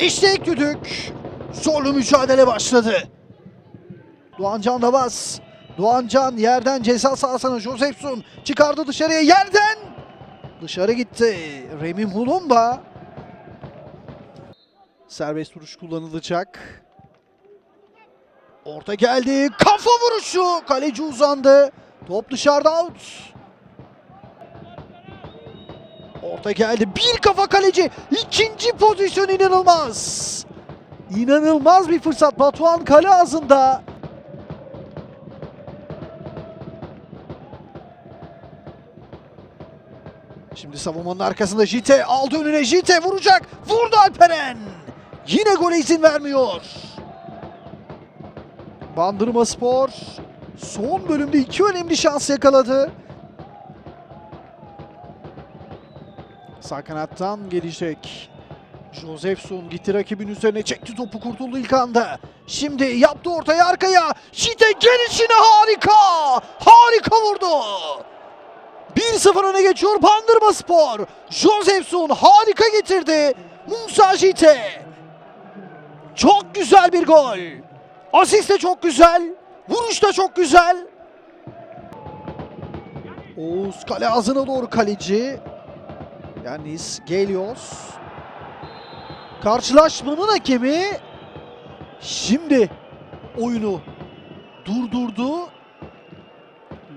İşte ilk düdük. Zorlu mücadele başladı. Doğancan da bas. Doğancan yerden ceza sahasına Josefson çıkardı dışarıya yerden. Dışarı gitti. Remi Mulumba. Serbest vuruş kullanılacak. Orta geldi. Kafa vuruşu. Kaleci uzandı. Top dışarıda out. Orta geldi. Bir kafa kaleci. İkinci pozisyon inanılmaz. İnanılmaz bir fırsat. Batuhan kale ağzında. Şimdi savunmanın arkasında Jite aldı önüne Jite vuracak. Vurdu Alperen. Yine gole izin vermiyor. Bandırma Spor son bölümde iki önemli şans yakaladı. Sağ kanattan gelecek. Josefson gitti rakibin üzerine çekti topu kurtuldu ilk anda. Şimdi yaptı ortaya arkaya. Jite gelişine harika. Harika vurdu. 1-0 öne geçiyor Bandırma Spor. Josefson harika getirdi. Musa Jite. Çok güzel bir gol. Asist de çok güzel. Vuruş da çok güzel. Oğuz kale ağzına doğru kaleci. Yanis Gelios. Karşılaşmanın hakemi şimdi oyunu durdurdu.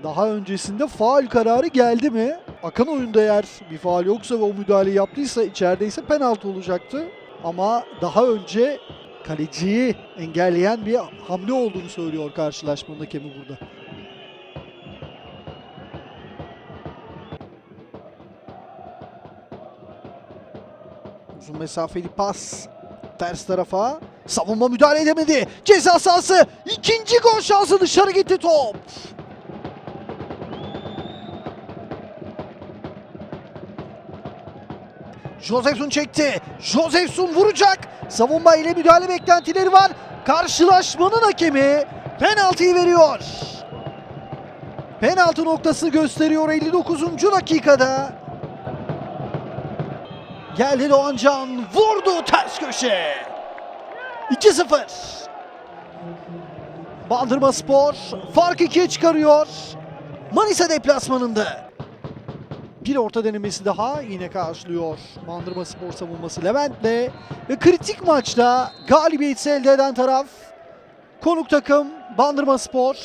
Daha öncesinde faal kararı geldi mi? Akan oyunda eğer bir faal yoksa ve o müdahaleyi yaptıysa içerideyse penaltı olacaktı. Ama daha önce kaleciyi engelleyen bir hamle olduğunu söylüyor karşılaşmanın hakemi burada. Uzun mesafeli pas ters tarafa. Savunma müdahale edemedi. Ceza sahası. ikinci gol şansı dışarı gitti top. Josefson çekti. Josefson vuracak. Savunma ile müdahale beklentileri var. Karşılaşmanın hakemi penaltıyı veriyor. Penaltı noktası gösteriyor 59. dakikada. Geldi Doğancan. Vurdu ters köşe. 2-0. Bandırma Spor fark 2'ye çıkarıyor. Manisa deplasmanında. Bir orta denemesi daha yine karşılıyor Bandırma Spor savunması Levent'le. Ve kritik maçta galibiyeti elde eden taraf konuk takım Bandırma Spor.